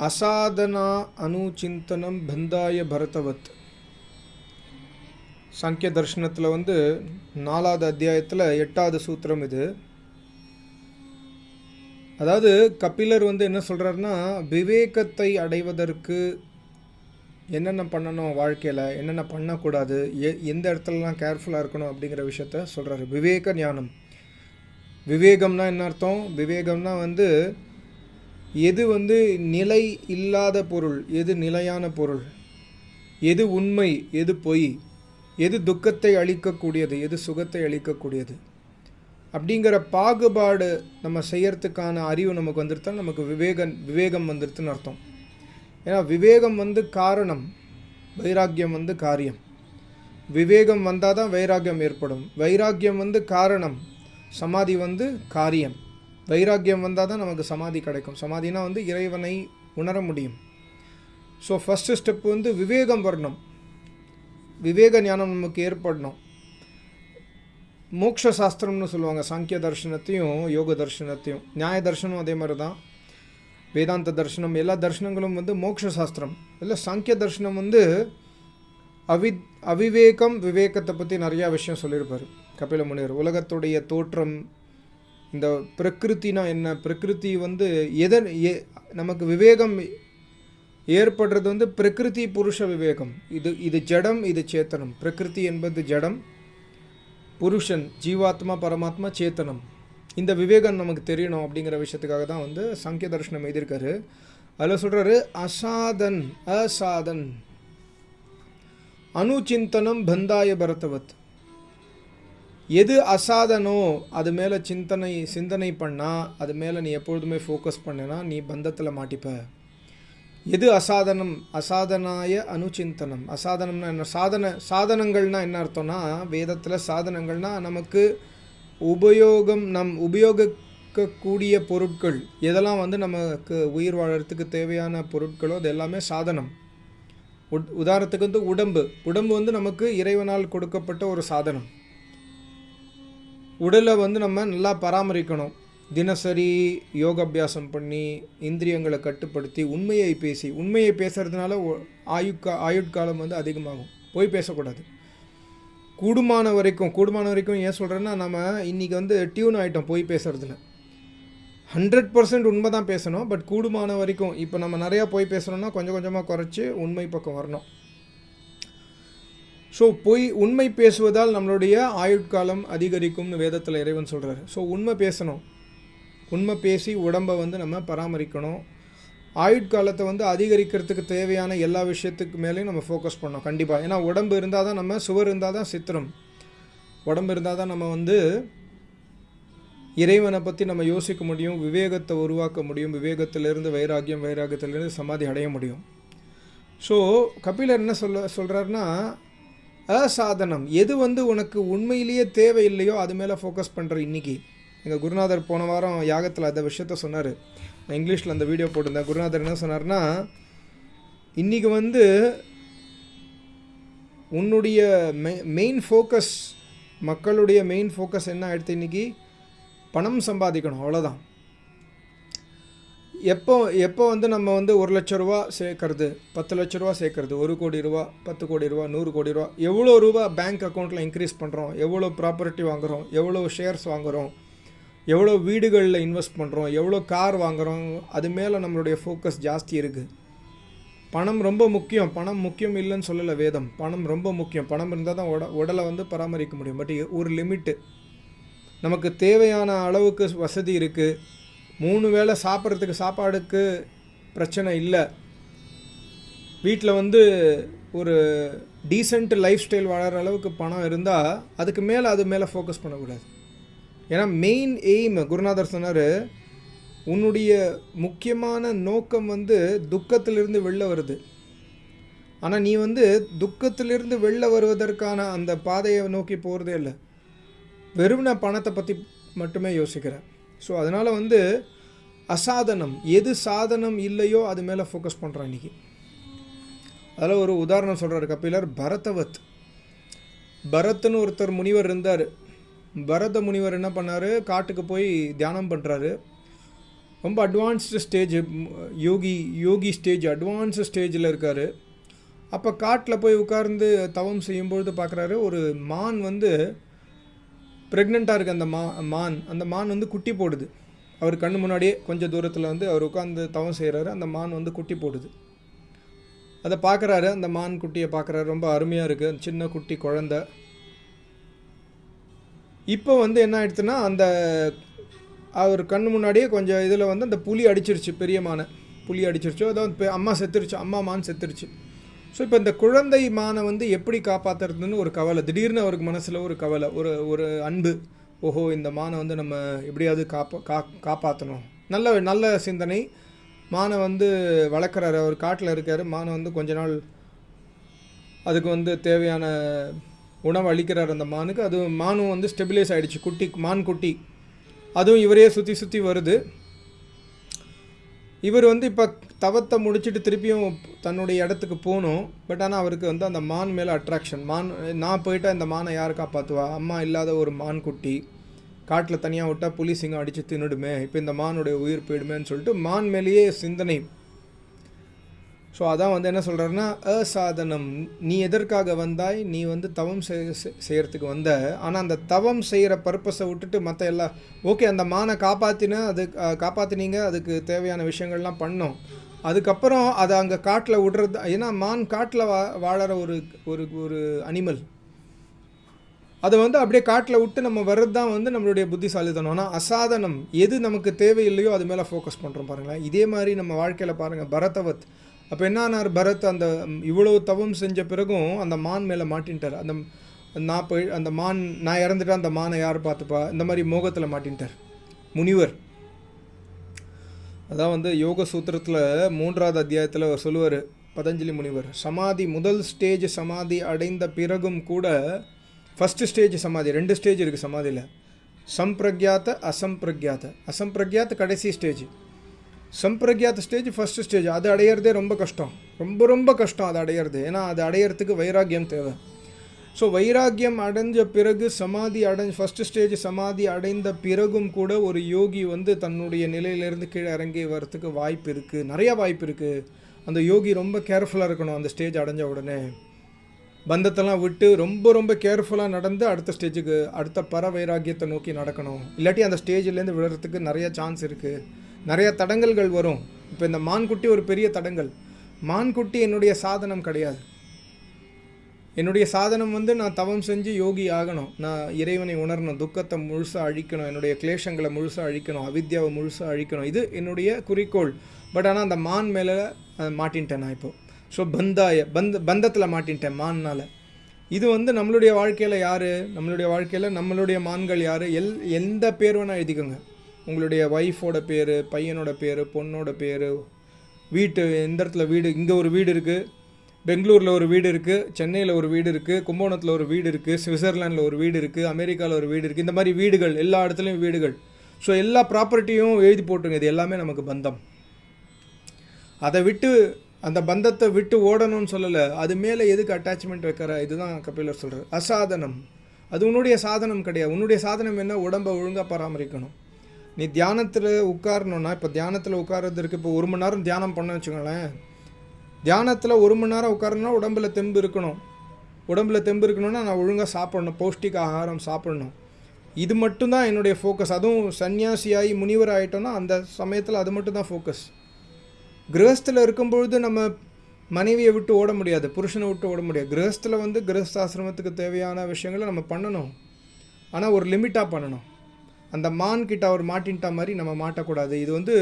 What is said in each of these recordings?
அசாதனா அணுச்சிந்தனம் பந்தாய பரதவத். சங்கிய தர்ஷனத்தில் வந்து நாலாவது அத்தியாயத்தில் எட்டாவது சூத்திரம் இது. அதாவது கபிலர் வந்து என்ன சொல்கிறாருன்னா விவேகத்தை அடைவதற்கு என்னென்ன பண்ணணும் வாழ்க்கையில் என்னென்ன பண்ணக்கூடாது எ எந்த இடத்துலலாம் கேர்ஃபுல்லாக இருக்கணும் அப்படிங்கிற விஷயத்த சொல்கிறாரு விவேக ஞானம். விவேகம்னா என்ன அர்த்தம்? விவேகம்னா வந்து எது வந்து நிலை இல்லாத பொருள் எது நிலையான பொருள்? எது உண்மை எது பொய்? எது துக்கத்தை அளிக்கக்கூடியது எது சுகத்தை அளிக்கக்கூடியது? அப்படிங்கிற பாகுபாடு நம்ம செய்யறதுக்கான அறிவு நமக்கு வந்துருத்தா நமக்கு விவேகன் விவேகம் வந்துருத்துன்னு அர்த்தம். ஏன்னா விவேகம் வந்து காரணம் வைராக்கியம் வந்து காரியம். விவேகம் வந்தால் தான் வைராக்கியம் ஏற்படும். வைராக்கியம் வந்து காரணம் சமாதி வந்து காரியம். வைராக்கியம் வந்தால் தான் நமக்கு சமாதி கிடைக்கும். சமாதினா வந்து இறைவனை உணர முடியும். ஸோ ஃபஸ்ட்டு ஸ்டெப் வந்து விவேகம் வரணும். விவேக ஞானம் நமக்கு ஏற்படணும். மோக்ஷ சாஸ்திரம்னு சொல்லுவாங்க. சாங்கிய தர்ஷனத்தையும் யோக தர்ஷனத்தையும். நியாய தர்ஷனம் அதே மாதிரி தான். வேதாந்த தர்ஷனம் எல்லா தர்ஷனங்களும் வந்து மோக்ஷ சாஸ்திரம். இல்லை சாங்கிய தர்ஷனம் வந்து அவி அவிவேகம் விவேகத்தை பற்றி நிறையா விஷயம் சொல்லியிருப்பார். கபில முனிவர் உலகத்துடைய தோற்றம் இந்த பிரகிருத்தினா என்ன? பிரகிருதி வந்து எதன் ஏ நமக்கு விவேகம் ஏற்படுறது வந்து பிரகிருதி புருஷ விவேகம். இது இது ஜடம் இது சேத்தனம். பிரகிருதி என்பது ஜடம் புருஷன் ஜீவாத்மா பரமாத்மா சேத்தனம். இந்த விவேகம் நமக்கு தெரியணும் அப்படிங்கிற விஷயத்துக்காக தான் வந்து சங்கிய தர்ஷனம் எழுதியிருக்காரு. அதில் சொல்கிறாரு அசாதன் அசாதன். அனுச்சிந்தனம் பந்தாய பரதவத். எது அசாதனோ அது மேலே சிந்தனை சிந்தனை பண்ணால் அது மேலே நீ எப்பொழுதுமே ஃபோக்கஸ் பண்ணினா நீ பந்தத்தில் மாட்டிப்ப. எது அசாதனம்? அசாதனாய அனுச்சிந்தனம். அசாதனம்னா என்ன? சாதன சாதனங்கள்னா என்ன அர்த்தம்னா வேதத்தில் சாதனங்கள்னால் நமக்கு உபயோகம் நம் உபயோகிக்கக்கூடிய பொருட்கள். எதெல்லாம் வந்து நமக்கு உயிர் வாழறதுக்கு தேவையான பொருட்களோ அது எல்லாமே சாதனம். உட் உதாரணத்துக்கு வந்து உடம்பு. உடம்பு வந்து நமக்கு இறைவனால் கொடுக்கப்பட்ட ஒரு சாதனம். உடலை வந்து நம்ம நல்லா பராமரிக்கணும். தினசரி யோகாபியாசம் பண்ணி இந்திரியங்களை கட்டுப்படுத்தி உண்மையை பேசி உண்மையை பேசுறதுனால ஆயுட்கா ஆயுட்காலம் வந்து அதிகமாகும். போய் பேசக்கூடாது. கூடுமான வரைக்கும் கூடுமான வரைக்கும் ஏன் சொல்கிறேன்னா நம்ம இன்றைக்கி வந்து டியூன் ஆகிட்டோம் போய் பேசுகிறதுல ஹண்ட்ரட் பர்சன்ட் உண்மை தான் பேசணும் பட் கூடுமான வரைக்கும் இப்போ நம்ம நிறையா போய் பேசுகிறோன்னா கொஞ்சம் கொஞ்சமாக குறைச்சி உண்மை பக்கம் வரணும். ஸோ பொய் உண்மை பேசுவதால் நம்மளுடைய ஆயுட்காலம் அதிகரிக்கும்னு வேதத்தில் இறைவன் சொல்கிறார் ஸோ உண்மை பேசணும். உண்மை பேசி உடம்பை வந்து நம்ம பராமரிக்கணும். ஆயுட்காலத்தை வந்து அதிகரிக்கிறதுக்கு தேவையான எல்லா விஷயத்துக்கு மேலேயும் நம்ம ஃபோக்கஸ் பண்ணோம் கண்டிப்பாக ஏன்னா உடம்பு இருந்தால் தான் நம்ம சுவர் இருந்தால் தான் சித்திரம். உடம்பு இருந்தால் தான் நம்ம வந்து இறைவனை பற்றி நம்ம யோசிக்க முடியும் விவேகத்தை உருவாக்க முடியும் விவேகத்திலிருந்து வைராகியம் வைராகியத்திலிருந்து சமாதி அடைய முடியும். ஸோ கபிலர் என்ன சொல்ல சொல்கிறாருன்னா அசாதனம். எது வந்து உனக்கு உண்மையிலேயே தேவையில்லையோ அது மேலே ஃபோக்கஸ் பண்ணுற இன்றைக்கி எங்கள் குருநாதர் போன வாரம் யாகத்தில் அந்த விஷயத்த சொன்னார். நான் இங்கிலீஷில் அந்த வீடியோ போட்டிருந்தேன். குருநாதர் என்ன சொன்னார்னா இன்றைக்கி வந்து உன்னுடைய மெ மெயின் ஃபோக்கஸ் மக்களுடைய மெயின் ஃபோக்கஸ் என்ன ஆகிடுது இன்றைக்கி பணம் சம்பாதிக்கணும். அவ்வளோதான் எப்போ எப்போ வந்து நம்ம வந்து ஒரு லட்ச ரூபா சேர்க்கறது? பத்து லட்ச ரூபா சேர்க்கறது. ஒரு கோடி ரூபா பத்து கோடி ரூபா நூறு கோடி ரூபா. எவ்வளோ ரூபா பேங்க் அக்கௌண்ட்டில் இன்க்ரீஸ் பண்ணுறோம் எவ்வளோ ப்ராப்பர்ட்டி வாங்குகிறோம் எவ்வளோ ஷேர்ஸ் வாங்குகிறோம் எவ்வளோ வீடுகளில் இன்வெஸ்ட் பண்ணுறோம் எவ்வளோ கார் வாங்குகிறோம் அது மேலே நம்மளுடைய ஃபோக்கஸ் ஜாஸ்தி இருக்குது பணம் ரொம்ப முக்கியம். பணம் முக்கியம் இல்லைன்னு சொல்லலை வேதம். பணம் ரொம்ப முக்கியம். பணம் இருந்தால் தான் உட உடலை வந்து பராமரிக்க முடியும். பட் ஒரு லிமிட்டு நமக்கு தேவையான அளவுக்கு வசதி இருக்குது மூணு வேளை சாப்பிட்றதுக்கு சாப்பாடுக்கு பிரச்சனை இல்லை. வீட்டில் வந்து ஒரு டீசெண்ட் லைஃப் ஸ்டைல் வாழற அளவுக்கு பணம் இருந்தால் அதுக்கு மேலே அது மேலே ஃபோக்கஸ் பண்ணக்கூடாது. ஏன்னா மெயின் எய்ம் குருநாதர் சொன்னார் உன்னுடைய முக்கியமான நோக்கம் வந்து துக்கத்திலிருந்து வெளில வருது. ஆனால் நீ வந்து துக்கத்திலிருந்து வெளில வருவதற்கான அந்த பாதையை நோக்கி போகிறதே இல்லை. வெறும் நான் பணத்தை பற்றி மட்டுமே யோசிக்கிறேன் ஸோ அதனால் வந்து அசாதனம் எது சாதனம் இல்லையோ அது மேலே ஃபோக்கஸ் பண்ணுறான் இன்றைக்கி அதில் ஒரு உதாரணம் சொல்கிறார் கபிலர் பரதவத். பரத்னு ஒருத்தர் முனிவர் இருந்தார். பரத முனிவர் என்ன பண்ணார்? காட்டுக்கு போய் தியானம் பண்ணுறாரு ரொம்ப அட்வான்ஸ்டு ஸ்டேஜ் யோகி யோகி ஸ்டேஜ் அட்வான்ஸ்டு ஸ்டேஜில் இருக்கார். அப்போ காட்டில் போய் உட்கார்ந்து தவம் செய்யும்பொழுது பார்க்குறாரு ஒரு மான் வந்து ப்ரெக்னெண்ட்டாக இருக்க அந்த மா மான் அந்த மான் வந்து குட்டி போடுது. அவர் கண்ணு முன்னாடியே கொஞ்சம் தூரத்தில் வந்து அவர் உட்காந்து தவம் செய்கிறாரு அந்த மான் வந்து குட்டி போடுது. அதை பார்க்குறாரு அந்த மான் குட்டியை பார்க்குறாரு ரொம்ப அருமையாக இருக்குது சின்ன குட்டி குழந்த. இப்போ வந்து என்ன ஆயிடுச்சுன்னா அந்த அவர் கண்ணு முன்னாடியே கொஞ்சம் இதில் வந்து அந்த புலி அடிச்சிருச்சு. பெரிய மானை. புலி அடிச்சிருச்சோ அதாவது அம்மா செத்துருச்சு. அம்மா மான் செத்துருச்சு. ஸோ இப்போ இந்த குழந்தை மானை வந்து எப்படி காப்பாற்றுறதுன்னு ஒரு கவலை. திடீர்னு அவருக்கு மனசில் ஒரு கவலை ஒரு ஒரு அன்பு. ஓஹோ இந்த மானை வந்து நம்ம எப்படியாவது காப்பா கா காப்பாற்றணும் நல்ல நல்ல சிந்தனை. மானை வந்து வளர்க்குறாரு அவர் காட்டில் இருக்கார். மானை வந்து கொஞ்ச நாள் அதுக்கு வந்து தேவையான உணவு அளிக்கிறார் அந்த மானுக்கு. அது மானும் வந்து ஸ்டெபிலைஸ் ஆகிடுச்சு குட்டி மான் குட்டி. அதுவும் இவரே சுற்றி சுற்றி வருது. இவர் வந்து இப்போ தவத்தை முடிச்சுட்டு திருப்பியும் தன்னுடைய இடத்துக்கு போகணும் பட் ஆனால் அவருக்கு வந்து அந்த மான் மேலே அட்ராக்ஷன் மான் நான் போயிட்டால் இந்த மானை யார் காப்பாற்றுவா அம்மா இல்லாத ஒரு மான் குட்டி காட்டில் தனியாக விட்டால் புலி சிங்கம் அடித்து தின்னுடுமே. இப்போ இந்த மானுடைய உயிர் போயிடுமேன்னு சொல்லிட்டு மான் மேலேயே சிந்தனை. ஸோ அதான் வந்து என்ன சொல்கிறாருன்னா அசாதனம். நீ எதற்காக வந்தாய்? நீ வந்து தவம் செய்- செய்யறதுக்கு வந்த. ஆனால் அந்த தவம் செய்கிற பர்பஸை விட்டுட்டு மற்ற எல்லா ஓகே அந்த மானை காப்பாற்றின அது காப்பாற்றினீங்க அதுக்கு தேவையான விஷயங்கள்லாம் பண்ணோம். அதுக்கப்புறம் அதை அங்கே காட்டில் விடுறது ஏன்னா மான் காட்டில் வா வாழற ஒரு ஒரு ஒரு அனிமல் அதை வந்து அப்படியே காட்டில் விட்டு நம்ம வர்றது தான் வந்து நம்மளுடைய புத்திசாலித்தனம். ஆனால் அசாதனம் எது நமக்கு தேவையில்லையோ அது மேலே ஃபோக்கஸ் பண்ணுறோம் பாருங்களேன். இதே மாதிரி நம்ம வாழ்க்கையில் பாருங்கள் பரதவத். அப்போ என்னானார் பரத் அந்த இவ்வளோ தவம் செஞ்ச பிறகும் அந்த மான் மேலே மாட்டின்ட்டார். அந்த நான் போய் அந்த மான் நான் இறந்துட்டேன் அந்த மானை யார் பார்த்துப்பா? இந்த மாதிரி மோகத்தில் மாட்டின்ட்டார். முனிவர். அதான் வந்து யோக சூத்திரத்தில் மூன்றாவது அத்தியாயத்தில் அவர் சொல்லுவார் பதஞ்சலி முனிவர் சமாதி முதல் ஸ்டேஜ் சமாதி அடைந்த பிறகும் கூட ஃபஸ்ட்டு ஸ்டேஜ் சமாதி ரெண்டு ஸ்டேஜ் இருக்குது சமாதியில். சம்பிரக்யாத்த அசம்பிரக்யாத்த. அசம்பிரக்யாத்த கடைசி ஸ்டேஜ் சம்பிரக்யாத்த ஸ்டேஜ் ஃபஸ்ட்டு ஸ்டேஜ் அது அடையிறதே ரொம்ப கஷ்டம். ரொம்ப ரொம்ப கஷ்டம் அது அடையிறது. ஏன்னா அது அடையிறதுக்கு வைராக்கியம் தேவை. ஸோ வைராக்கியம் அடைஞ்ச பிறகு சமாதி அடைஞ்ச ஃபஸ்ட்டு ஸ்டேஜ் சமாதி அடைந்த பிறகும் கூட ஒரு யோகி வந்து தன்னுடைய நிலையிலேருந்து கீழே இறங்கி வரத்துக்கு வாய்ப்பு இருக்குது நிறையா வாய்ப்பு இருக்குது அந்த யோகி ரொம்ப கேர்ஃபுல்லாக இருக்கணும் அந்த ஸ்டேஜ் அடைஞ்ச உடனே. பந்தத்தெல்லாம் விட்டு ரொம்ப ரொம்ப கேர்ஃபுல்லாக நடந்து அடுத்த ஸ்டேஜுக்கு அடுத்த பர வைராக்கியத்தை நோக்கி நடக்கணும். இல்லாட்டி அந்த ஸ்டேஜ்லேருந்து விழுறதுக்கு நிறையா சான்ஸ் இருக்குது நிறைய தடங்கல்கள் வரும். இப்போ இந்த மான்குட்டி ஒரு பெரிய தடங்கல். மான்குட்டி என்னுடைய சாதனம் கிடையாது. என்னுடைய சாதனம் வந்து நான் தவம் செஞ்சு யோகி ஆகணும். நான் இறைவனை உணரணும் துக்கத்தை முழுசாக அழிக்கணும் என்னுடைய கிளேஷங்களை முழுசாக அழிக்கணும் அவித்யாவை முழுசாக அழிக்கணும். இது என்னுடைய குறிக்கோள். பட் ஆனால் அந்த மான் மேலே மாட்டின்ட்டேன் நான் இப்போது ஸோ பந்தாய பந்த பந்தத்தில் மாட்டின்ட்டேன் மான்னால். இது வந்து நம்மளுடைய வாழ்க்கையில் யார்? நம்மளுடைய வாழ்க்கையில் நம்மளுடைய மான்கள் யார்? எல் எந்த பேர் வேணால் எழுதிக்கோங்க. உங்களுடைய ஒய்ஃபோட பேர் பையனோட பேர் பொண்ணோட பேர் வீட்டு எந்த இடத்துல வீடு இங்கே ஒரு வீடு இருக்குது பெங்களூரில் ஒரு வீடு இருக்குது சென்னையில் ஒரு வீடு இருக்குது கும்பகோணத்தில் ஒரு வீடு இருக்குது சுவிட்சர்லாண்டில் ஒரு வீடு இருக்குது அமெரிக்காவில் ஒரு வீடு இருக்குது இந்த மாதிரி வீடுகள் எல்லா இடத்துலையும் வீடுகள். ஸோ எல்லா ப்ராப்பர்ட்டியும் எழுதி போட்டுருங்க. இது எல்லாமே நமக்கு பந்தம். அதை விட்டு அந்த பந்தத்தை விட்டு ஓடணும்னு சொல்லலை. அது மேலே எதுக்கு அட்டாச்மெண்ட் வைக்கிற? இதுதான் கபிலர் சொல்கிறார் அசாதனம். அது உன்னுடைய சாதனம் கிடையாது. உன்னுடைய சாதனம் என்ன? உடம்பை ஒழுங்காக பராமரிக்கணும். நீ தியானத்தில் உட்காரணுன்னா இப்போ தியானத்தில் உட்கார்றதுக்கு இப்போ ஒரு மணி நேரம் தியானம் பண்ண வச்சுக்கோங்களேன். தியானத்தில் ஒரு மணி நேரம் உட்காரணும்னா உடம்புல தெம்பு இருக்கணும். உடம்புல தெம்பு இருக்கணும்னா நான் ஒழுங்காக சாப்பிடணும். பௌஷ்டிக ஆகாரம் சாப்பிடணும். இது மட்டும்தான் என்னுடைய ஃபோக்கஸ் அதுவும் சன்னியாசியாகி முனிவர் ஆகிட்டோன்னா அந்த சமயத்தில் அது மட்டும்தான் ஃபோக்கஸ் கிரகஸ்தில் இருக்கும்பொழுது நம்ம மனைவியை விட்டு ஓட முடியாது. புருஷனை விட்டு ஓட முடியாது. கிரகஸ்தில் வந்து கிரகஸ்தாசிரமத்துக்கு தேவையான விஷயங்களை நம்ம பண்ணணும். ஆனால் ஒரு லிமிட்டாக பண்ணணும். அந்த மான் கிட்ட அவர் மாட்டின்ட்டா மாதிரி நம்ம மாட்டக்கூடாது. இது வந்து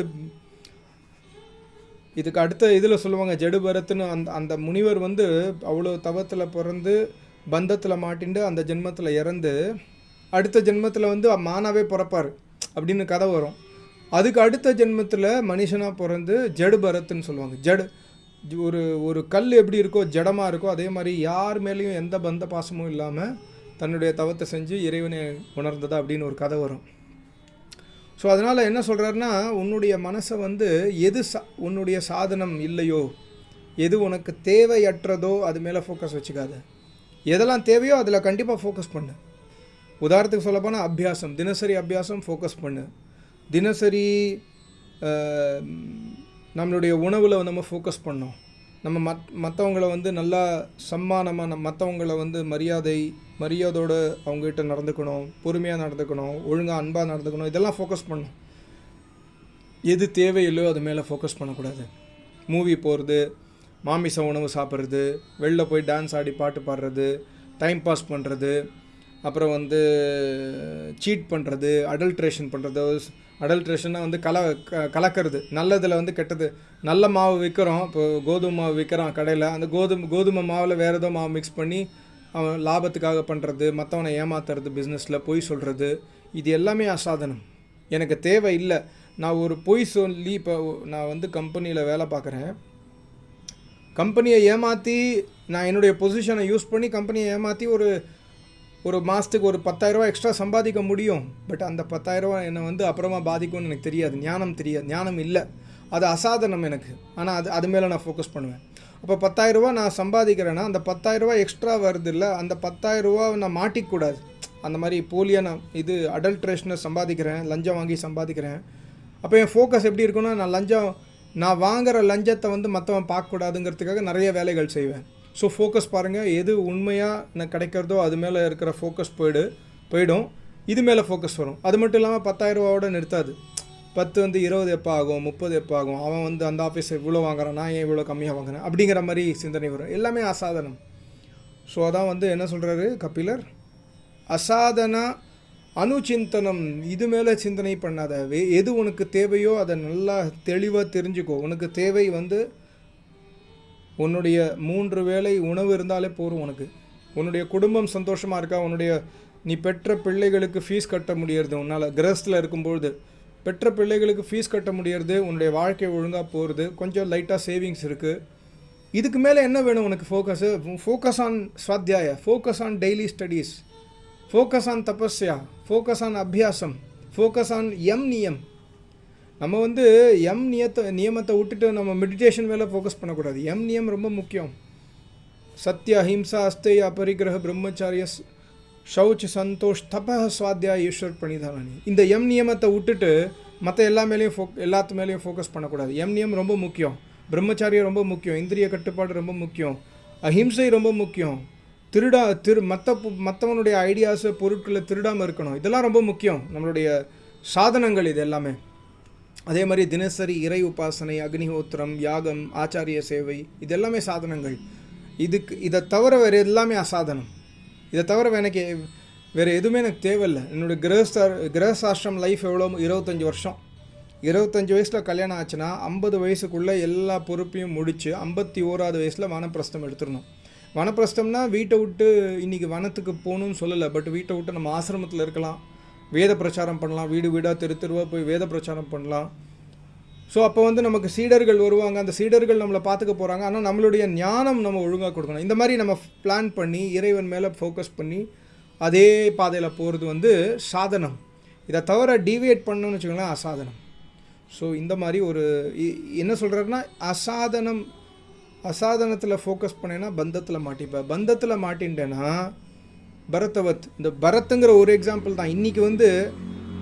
இதுக்கு அடுத்த இதில் சொல்லுவாங்க ஜெடுபரத்துன்னு அந்த அந்த முனிவர் வந்து அவ்வளோ தவத்தில் பிறந்து பந்தத்தில் மாட்டிண்டு அந்த ஜென்மத்தில் இறந்து அடுத்த ஜென்மத்தில் வந்து மானாவே பிறப்பார் அப்படின்னு கதை வரும். அதுக்கு அடுத்த ஜென்மத்தில் மனுஷனாக பிறந்து ஜடுபரத்துன்னு சொல்லுவாங்க. ஜடு ஒரு ஒரு கல் எப்படி இருக்கோ ஜடமாக இருக்கோ அதே மாதிரி யார் மேலேயும் எந்த பந்த பாசமும் இல்லாமல் தன்னுடைய தவத்தை செஞ்சு இறைவனை உணர்ந்ததா அப்படின்னு ஒரு கதை வரும். ஸோ அதனால் என்ன சொல்கிறாருன்னா உன்னுடைய மனசை வந்து எது சா உன்னுடைய சாதனம் இல்லையோ எது உனக்கு தேவையற்றதோ அது மேலே ஃபோக்கஸ் வச்சுக்காத. எதெல்லாம் தேவையோ அதில் கண்டிப்பாக ஃபோக்கஸ் பண்ணு. உதாரணத்துக்கு சொல்லப்போனால் அபியாசம். தினசரி அபியாசம் ஃபோக்கஸ் பண்ணு. தினசரி நம்மளுடைய உணவில் நம்ம ஃபோக்கஸ் பண்ணோம். நம்ம மத் மற்றவங்கள வந்து நல்லா சம்மானமாக நம்ம மற்றவங்கள வந்து மரியாதை மரியாதையோடு அவங்ககிட்ட நடந்துக்கணும் பொறுமையாக நடந்துக்கணும் ஒழுங்காக அன்பாக நடந்துக்கணும் இதெல்லாம் ஃபோக்கஸ் பண்ணும் எது தேவையில்லையோ அது மேலே ஃபோக்கஸ் பண்ணக்கூடாது. மூவி போகிறது மாமிச உணவு சாப்பிட்றது வெளில போய் டான்ஸ் ஆடி பாட்டு பாடுறது டைம் பாஸ் பண்ணுறது அப்புறம் வந்து சீட் பண்ணுறது அடல்ட்ரேஷன் பண்ணுறது அடல்ட்ரேஷன்னா வந்து கல க- கலக்கிறது. நல்லதில் வந்து கெட்டது. நல்ல மாவு விற்கிறோம் இப்போ கோதுமை மாவு விற்கிறான் கடையில். அந்த கோதுமை கோதுமை மாவில் வேறு ஏதோ மாவு மிக்ஸ் பண்ணி அவன் லாபத்துக்காக பண்ணுறது மற்றவனை ஏமாத்துறது பிஸ்னஸில் பொய் சொல்கிறது இது எல்லாமே அசாதனம். எனக்கு தேவை இல்லை. நான் ஒரு பொய் சொல்லி இப்போ நான் வந்து கம்பெனியில் வேலை பார்க்குறேன். கம்பெனியை ஏமாற்றி நான் என்னுடைய பொசிஷனை யூஸ் பண்ணி கம்பெனியை ஏமாற்றி ஒரு ஒரு மாதத்துக்கு ஒரு பத்தாயிரரூவா எக்ஸ்ட்ரா சம்பாதிக்க முடியும். பட் அந்த பத்தாயிரரூவா என்னை வந்து அப்புறமா பாதிக்கும்னு எனக்கு தெரியாது. ஞானம் தெரியாது. ஞானம் இல்லை. அது அசாதனம் எனக்கு. ஆனால் அது அது மேலே நான் ஃபோக்கஸ் பண்ணுவேன். அப்போ பத்தாயிரரூவா நான் சம்பாதிக்கிறேன்னா அந்த பத்தாயிரரூவா எக்ஸ்ட்ரா வருது இல்லை அந்த பத்தாயிரரூவா நான் மாட்டிக்கூடாது. அந்த மாதிரி போலியாக நான் இது அடல்ட்ரேஷனை சம்பாதிக்கிறேன் லஞ்சம் வாங்கி சம்பாதிக்கிறேன். அப்போ என் ஃபோக்கஸ் எப்படி இருக்குன்னா நான் லஞ்சம் நான் வாங்குகிற லஞ்சத்தை வந்து மற்றவன் பார்க்கக்கூடாதுங்கிறதுக்காக நிறைய வேலைகள் செய்வேன். ஸோ ஃபோக்கஸ் பாருங்கள் எது உண்மையாக நான் கிடைக்கிறதோ அது மேலே இருக்கிற ஃபோக்கஸ் போயிடு போயிடும். இது மேலே ஃபோக்கஸ் வரும். அது மட்டும் இல்லாமல் பத்தாயிரரூவாவோட நிறுத்தாது. பத்து வந்து இருபது எப்போ ஆகும்? முப்பது எப்போ ஆகும்? அவன் வந்து அந்த ஆஃபீஸ் இவ்வளோ வாங்குறான் நான் ஏன் இவ்வளோ கம்மியாக வாங்குறேன்? அப்படிங்கிற மாதிரி சிந்தனை வரும். எல்லாமே அசாதனம். ஸோ அதான் வந்து என்ன சொல்கிறாரு கபிலர்? அசாதன அணுச்சிந்தனம். இது மேலே சிந்தனை பண்ணாத. எது உனக்கு தேவையோ அதை நல்லா தெளிவாக தெரிஞ்சுக்கோ. உனக்கு தேவை வந்து உன்னுடைய மூன்று வேளை உணவு இருந்தாலே போதும் உனக்கு. உன்னுடைய குடும்பம் சந்தோஷமாக இருக்கா? உன்னுடைய நீ பெற்ற பிள்ளைகளுக்கு ஃபீஸ் கட்ட முடியறது உன்னால் கிரஸ்டில் இருக்கும்பொழுது பெற்ற பிள்ளைகளுக்கு ஃபீஸ் கட்ட முடியறது உன்னுடைய வாழ்க்கை ஒழுங்காக போகிறது கொஞ்சம் லைட்டாக சேவிங்ஸ் இருக்குது இதுக்கு மேலே என்ன வேணும் உனக்கு focus focus on ஸ்வாத்தியாய focus on daily studies focus on தபஸ்யா focus on அபியாசம் ஃபோக்கஸ் ஆன் எம் நியம் நம்ம வந்து எம் நியத்தை நியமத்தை விட்டுட்டு நம்ம மெடிடேஷன் மேலே ஃபோக்கஸ் பண்ணக்கூடாது. எம் நியம் ரொம்ப முக்கியம். சத்ய அஹிம்சா அஸ்தை அபரிகிரக பிரம்மச்சாரிய ஷௌச் சந்தோஷ் தப சுவாத்தியா ஈஸ்வர் பணிதானி இந்த எம் நியமத்தை விட்டுட்டு மற்ற எல்லா மேலேயும் ஃபோக் எல்லாத்து மேலேயும் ஃபோக்கஸ் பண்ணக்கூடாது. எம் நியம் ரொம்ப முக்கியம். பிரம்மச்சாரியம் ரொம்ப முக்கியம். இந்திரிய கட்டுப்பாடு ரொம்ப முக்கியம். அஹிம்சை ரொம்ப முக்கியம். திருடா திரு மற்ற மற்றவனுடைய ஐடியாஸு பொருட்களை திருடாமல் இருக்கணும். இதெல்லாம் ரொம்ப முக்கியம். நம்மளுடைய சாதனங்கள் இது எல்லாமே. அதே மாதிரி தினசரி இறை உபாசனை அக்னிஹோத்திரம் யாகம் ஆச்சாரிய சேவை இது எல்லாமே சாதனங்கள். இதுக்கு இதை தவிர வேறு எல்லாமே அசாதனம். இதை தவிர எனக்கு வேறு எதுவுமே எனக்கு தேவையில்லை. என்னோடய கிரகஸ்த கிரகசாஸ்திரம் லைஃப் எவ்வளோ இருபத்தஞ்சி வருஷம். இருபத்தஞ்சி வயசில் கல்யாணம் ஆச்சுன்னா ஐம்பது வயசுக்குள்ளே எல்லா பொறுப்பையும் முடித்து ஐம்பத்தி ஓராவது வயசில் வனப்பிரஸ்தம் எடுத்துடணும். வனப்பிரஸ்தம்னா வீட்டை விட்டு இன்றைக்கி வனத்துக்கு போகணும்னு சொல்லலை பட் வீட்டை விட்டு நம்ம ஆசிரமத்தில் இருக்கலாம். வேத பிரச்சாரம் பண்ணலாம். வீடு வீடாக தெரு தெருவாக போய் வேத பிரச்சாரம் பண்ணலாம். ஸோ அப்போ வந்து நமக்கு சீடர்கள் வருவாங்க. அந்த சீடர்கள் நம்மளை பார்த்துக்க போகிறாங்க ஆனால் நம்மளுடைய ஞானம் நம்ம ஒழுங்காக கொடுக்கணும். இந்த மாதிரி நம்ம பிளான் பண்ணி இறைவன் மேலே ஃபோக்கஸ் பண்ணி அதே பாதையில் போகிறது வந்து சாதனம். இதை தவிர டீவியேட் பண்ணணும்னு வச்சுக்கோங்களேன் அசாதனம். ஸோ இந்த மாதிரி ஒரு என்ன சொல்கிறாருன்னா அசாதனம் அசாதனத்தில் ஃபோக்கஸ் பண்ணேன்னா பந்தத்தில் மாட்டிப்பேன். பந்தத்தில் மாட்டின்ட்டேன்னா பரத்தவத் இந்த பரத்துங்கிற ஒரு எக்ஸாம்பிள் தான். இன்றைக்கி வந்து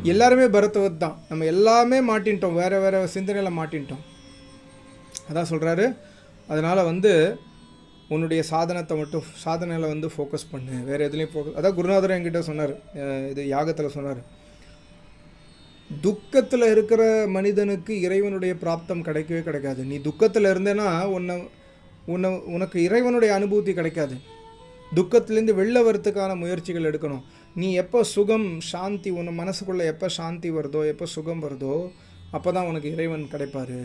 எல்லாருமே பரத்தவத் தான். நம்ம எல்லாமே மாட்டின்ட்டோம். வேறு வேறு சிந்தனையில் மாட்டின்ட்டோம். அதான் சொல்கிறாரு அதனால் வந்து உன்னுடைய சாதனத்தை மட்டும் சாதனையில் வந்து ஃபோக்கஸ் பண்ணு. வேறு எதுலேயும் ஃபோக்கஸ் அதான் குருநாதர் என்கிட்ட சொன்னார். இது யாகத்தில் சொன்னார். துக்கத்தில் இருக்கிற மனிதனுக்கு இறைவனுடைய பிராப்தம் கிடைக்கவே கிடைக்காது. நீ துக்கத்தில் இருந்தேன்னா உன்னை உன்னை உனக்கு இறைவனுடைய அனுபூதி கிடைக்காது. துக்கத்துலேருந்து வெளில வரத்துக்கான முயற்சிகள் எடுக்கணும். நீ எப்போ சுகம் சாந்தி உன் மனசுக்குள்ளே எப்போ சாந்தி வருதோ எப்போ சுகம் வருதோ அப்போ தான் உனக்கு இறைவன் கிடைப்பார்.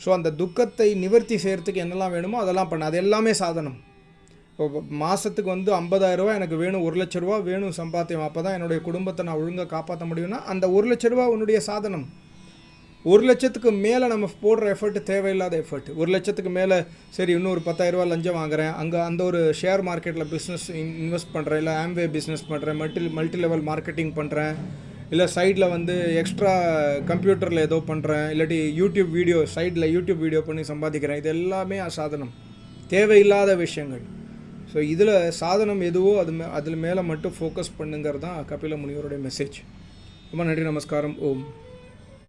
ஸோ அந்த துக்கத்தை நிவர்த்தி செய்கிறதுக்கு என்னெல்லாம் வேணுமோ அதெல்லாம் பண்ண. அது எல்லாமே சாதனம். இப்போ மாதத்துக்கு வந்து 50000 எனக்கு வேணும் ஒரு லட்ச ரூபா வேணும் சம்பாத்தியம். அப்போ தான் என்னுடைய குடும்பத்தை நான் ஒழுங்காக காப்பாற்ற முடியும்னா அந்த ஒரு லட்ச ரூபா உன்னுடைய சாதனம். ஒரு லட்சத்துக்கு மேலே நம்ம போடுற எஃபர்ட் தேவையில்லாத எஃபர்ட் ஒரு லட்சத்துக்கு மேலே சரி இன்னும் ஒரு 10000 லஞ்சம் வாங்குறேன். அங்கே அந்த ஒரு ஷேர் மார்க்கெட்டில் பிஸ்னஸ் இன்வெஸ்ட் பண்ணுறேன் இல்லை ஆம்வே பிஸ்னஸ் பண்ணுறேன் மல்டி மல்டி லெவல் மார்க்கெட்டிங் பண்ணுறேன் இல்லை சைடில் வந்து எக்ஸ்ட்ரா கம்ப்யூட்டரில் ஏதோ பண்ணுறேன் இல்லாட்டி யூடியூப் வீடியோ சைடில் யூடியூப் வீடியோ பண்ணி சம்பாதிக்கிறேன். இது எல்லாமே சாதனம் தேவையில்லாத விஷயங்கள். ஸோ இதில் சாதனம் எதுவோ அது மே அதில் மேலே மட்டும் ஃபோக்கஸ் பண்ணுங்கிறது தான் கபில முனிவருடைய மெசேஜ் ரொம்ப நன்றி நமஸ்காரம். ஓம்.